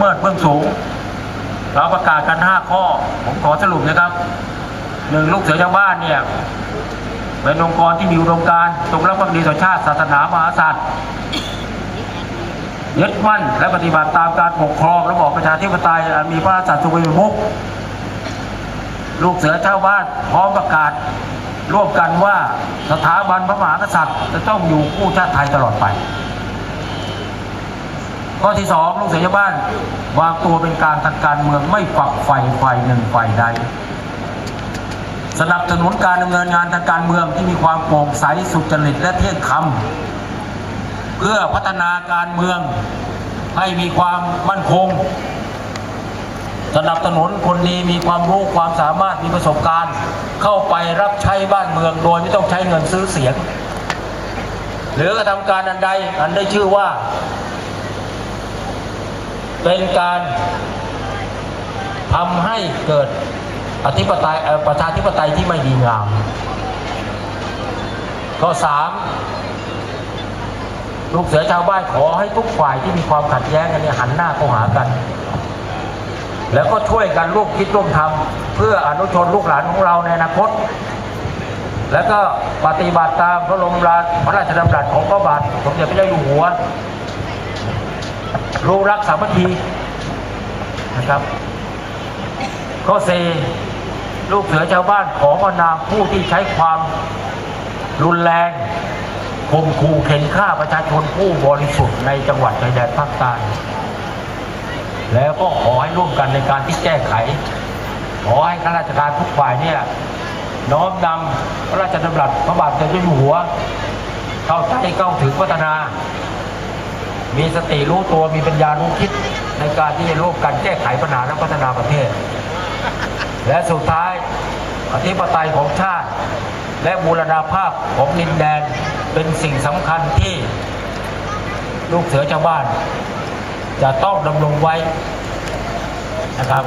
เมิดเบื้องสูง เราประกาศกัน 5 ข้อ ผมขอสรุปนะครับหนึ่งลูกเสือชาวบ้านเนี่ยเป็นองค์กรที่มีอุดมการตรงรักภักดีต่อชาติศาสนามหากษัตริย์ยึดมั่นและปฏิบัติตามการปกครองระบอบประชาธิปไตยอันมีพระราชาทรงเป็นมุขลูกเสือชาวบ้านพร้อมประกาศร่วมกันว่าสถาบันพระมหากษัตริย์ จะต้องอยู่คู่ชาติไทยตลอดไป ข้อที่สองลูกเสือชาวบ้านวางตัวเป็นกางทางการเมืองไม่ฝักใฝ่ฝ่ายหนึ่งฝ่ายใด สนับสนุนการดำเนินงานทางการเมืองที่มีความโปร่งใสสุจริตและเที่ยงธรรมเพื่อพัฒนาการเมืองให้มีความมั่นคง สนับสนุนคนดีมีความรู้ความสามารถมีประสบการณ์ เข้าไปรับใช้บ้านเมืองโดยไม่ต้องใช้เงินซื้อเสียง หรือกระทำการอันใดอันได้ชื่อว่า เป็นการทำให้เกิดอธิปไต่ประชาธิปไตยที่ไม่ดีงาม ข้อสามลูกเสือชาวบ้านขอให้ทุกฝ่ายที่มีความขัดแย้งกันเนี่ยหันหน้าเข้าหากัน แล้วก็ช่วยกันร่วมคิดร่วมทำเพื่ออนุชนลูกหลานของเราในอนาคต แล้วก็ปฏิบัติตามพระบรมราชพระราชดำรัสของพระบาทสมเด็จพระเจ้าอยู่หัว รู้รักสามัคคีนะครับ ข้อสี่ลูกเสือชาวบ้านขอประนามผู้ที่ใช้ความรุนแรงข่มขู่เข็นฆ่าประชาชนผู้บริสุทธิ์ในจังหวัดชายแดนภาคใต้แล้วก็ขอให้ร่วมกันในการที่แก้ไข ขอให้ข้าราชการทุกฝ่ายเนี่ยน้อมนำพระราชดำรัสพระบาทสมเด็จพระเจ้าอยู่หัว เข้าใจเข้าถึงพัฒนา มีสติรู้ตัวมีปัญญารู้คิดในการที่จะร่วมกันแก้ไขปัญหาและพัฒนาประเทศ และสุดท้ายอธิปไตยของชาติ และบูรณาภาพของดินแดนเป็นสิ่งสำคัญที่ลูกเสือชาวบ้าน จะต้องดำรงไว้นะครับ